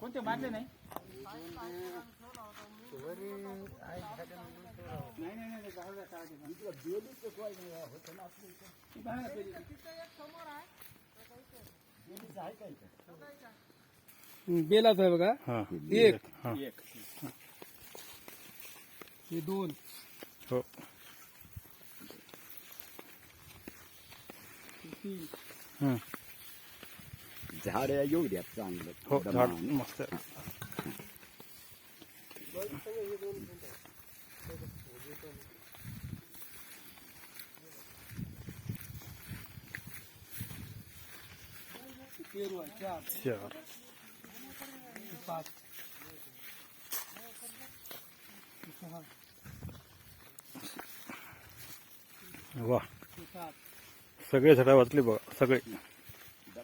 कोणते मारले नाही? बेलाच आहे बघा. एक. एक. हे दोन. हो तीन. हा. झाड येऊ द्या चांगलं हो झाड दमानं. मस्त आहे. पेरू आहे चार चार पाच सहा वा सात सगळे झाडा वाचले बघा सगळे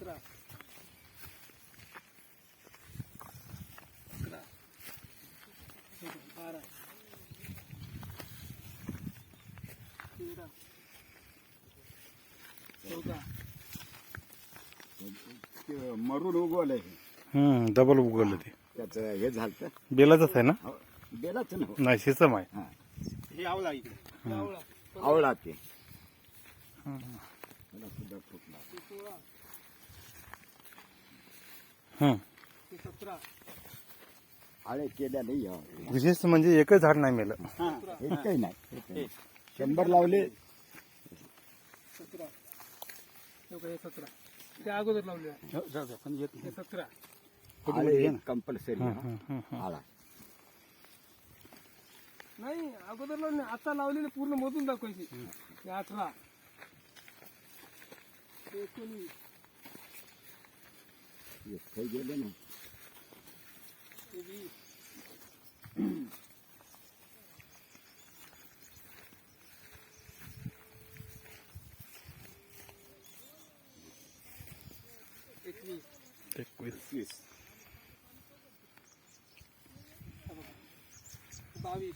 अकरा. अकरा. हे बारा. तेरा. चौदा. मरून उगवलंय हे. हम्म डबल उगवलं ते. त्याचं हे झालं बेलाच आहे ना? बेलाच ना नाही शिसम आहे. हा. हे आवळा इकडे. हे आवळा. आवळा ते. हम्म. त्याला सुद्धा हे सोळा. हम्म. हे. सतरा आळे केल्या नाही. विशेष म्हणजे एकच झाड नाही मेलं. हे. काही नाही. हे काही नाही. शंभर लावले. सतरा. हे बघा, हे सतरा. ते अगोदर लावले आहे. जाऊ द्या, पण येत हे सतरा. आळे कंपल्सरी. आळा. नाही अगोदर लावले. आता लावलेले पूर्ण मोजून दाखवायचे. हे अठरा. Yok koy gelene. Tek with. Yes. Babi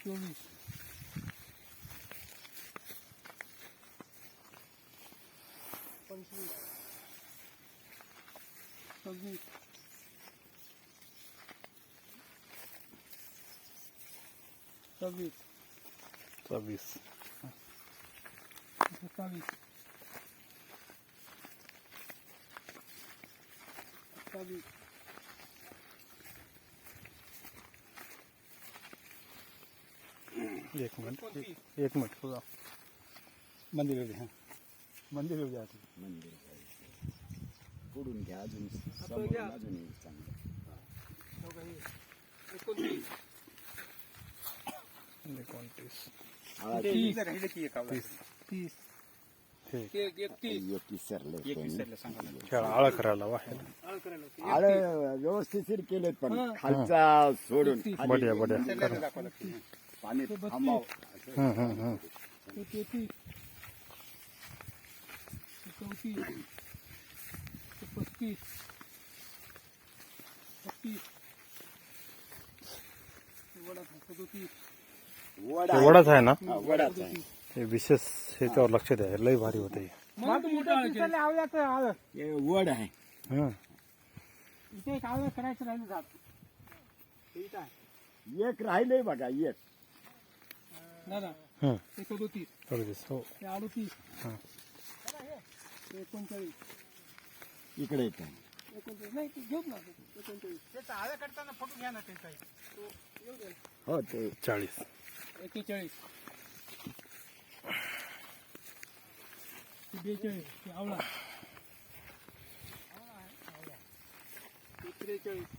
filmes. Olha isso. Tá bonito. Tá bonito. Tá bonito. Tá bonito. Tá bonito. एक मिनट एक मिनट पूरा मंदिर हाँ मंदिर जायचं मंदिर जायचं पुढून व्यवस्थित केलेत बढिया बढिया. पाणी ते थांबाव. हे तेहतीस हे। चौतीस हे पस्तीस छत्तीस वडा सदोतीस। वडा। ते वडाच आहे ना? हा, वडाच आहे हे विशेष ह्याच्यावर लक्ष द्या हे लय भारी होते मोठं आवल्याचं आलं हे। वड आहे इथे एक आवलं करायचं राहिलं जात ठीक आहे एक राहिले बघा एक दादा हम्म. हे सदोतीस अगदीच हो हे अडोतीस हा. हे एकोणचाळीस इकडे एक आहे एकोणचाळीस नाही ते घेऊच ना एकोणचाळीस त्याचा आळ्या करताना फोटो घ्या ना त्याचा तो येऊ दे हो ते चाळीस एकेचाळीस बेचाळीस हे आवळा हे त्रेचाळीस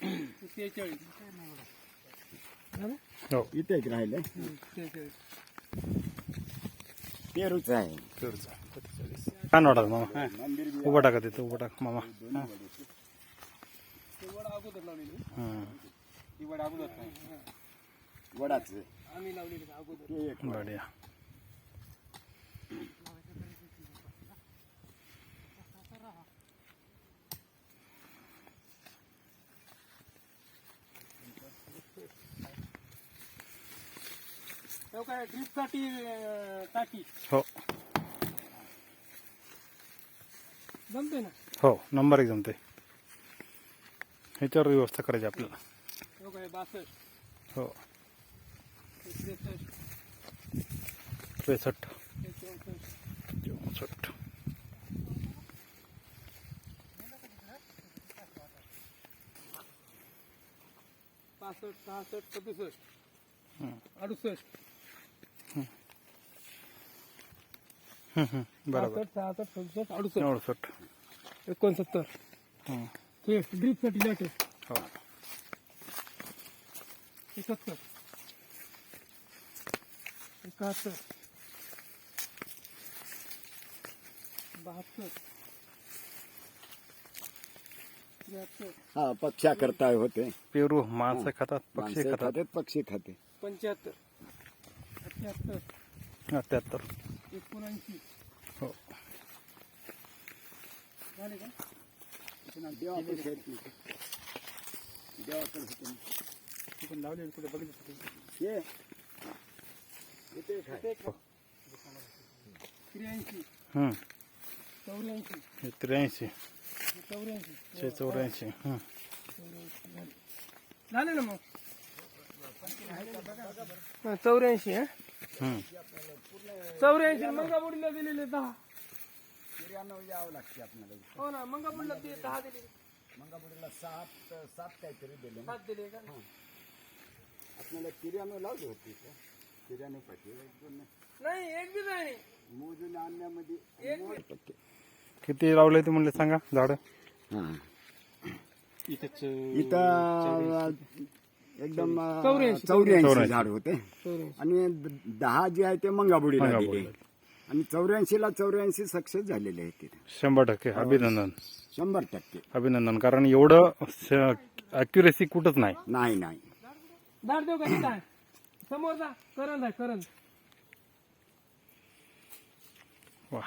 ते शेहेचाळीस झालं? हो इथे एक राहिले हं, शेहेचाळीस पेरूच आहे पेरूचा सत्तेचाळीस छान वाटत मामा हा. मंदिर बी उभा टाका तिथं उभा टाक मामा हा. ते वड अगोदर लावलेली हं. ही वड अगोदर नाही वडाच आम्ही लावलेली का अगोदर ते एक बढिया काय टाकी हो। जमते ना? हो नंबर एक जमते. ह्याच्यावर व्यवस्था करायची आपल्याला. तेव्हा काय बासष्ट त्रेसष्ट त्रेसष्ट. चौसष्ट चौसष्ट पासष्ट सहासष्ट सदुसष्ट. अडुसष्ट. हं. बरोबर. सहासष्ट सहासष्ट सदुसष्ट अडुसष्ट. चौसष्ट एकोणसत्तर. हं. हे ड्रीपसाठी लेटेस्ट हो. एकाहत्तर. एकाहत्तर. बहात्तर. त्र्याहत्तर. हा पक्षा करताय होते. पेरू माणसं खातात पक्षी माणसं खातात. खाते पक्षी खाते. पंच्याहत्तर. अठ्याहत्तर एकोणऐंशी. हो. झाले का. पण लावले कुठे बघितलं हे. त्र्याऐंशी. हं. चौऱ्याऐंशी. हे त्र्याऐंशी. चौऱ्याऐंशी. चौऱ्याऐंशी. हं. झाले. ना मग? हा, चौऱ्याऐंशी हं. चौऱ्याऐंशी मंगापुरीला दिलेले दहा. त्र्याण्णव यावं लागते आपल्याला हो ना मंगापुरीला ते दहा दिले. मंगापुरीला सात सात काहीतरी दिले ना. सात दिले का? आपल्याला त्र्याण्णव लावली होती का त्र्याण्णव पाहिजे एक दोन नाही. एक बी नाही. मोजून आणण्यामध्ये एक बी. किती लावले ते म्हणले सांगा झाड? हा. इथेच इथं एकदम चौऱ्याऐंशी. झाड होते. चौऱ्याऐंशी. आणि द- दहा जे आहे ते मंगाबुडीला मंगाबुडीला दिले. आणि चौऱ्याऐंशी ला चौऱ्याऐंशी सक्सेस झालेले आहेत तिथे. शंभर टक्के. अभिनंदन. शंभर टक्के. अभिनंदन. कारण एवढं अॅक्युरेसी कुठंच नाही. नाही नाही. दाट देऊ का तिथं आहे समोर जा. करंद आहे करंद वा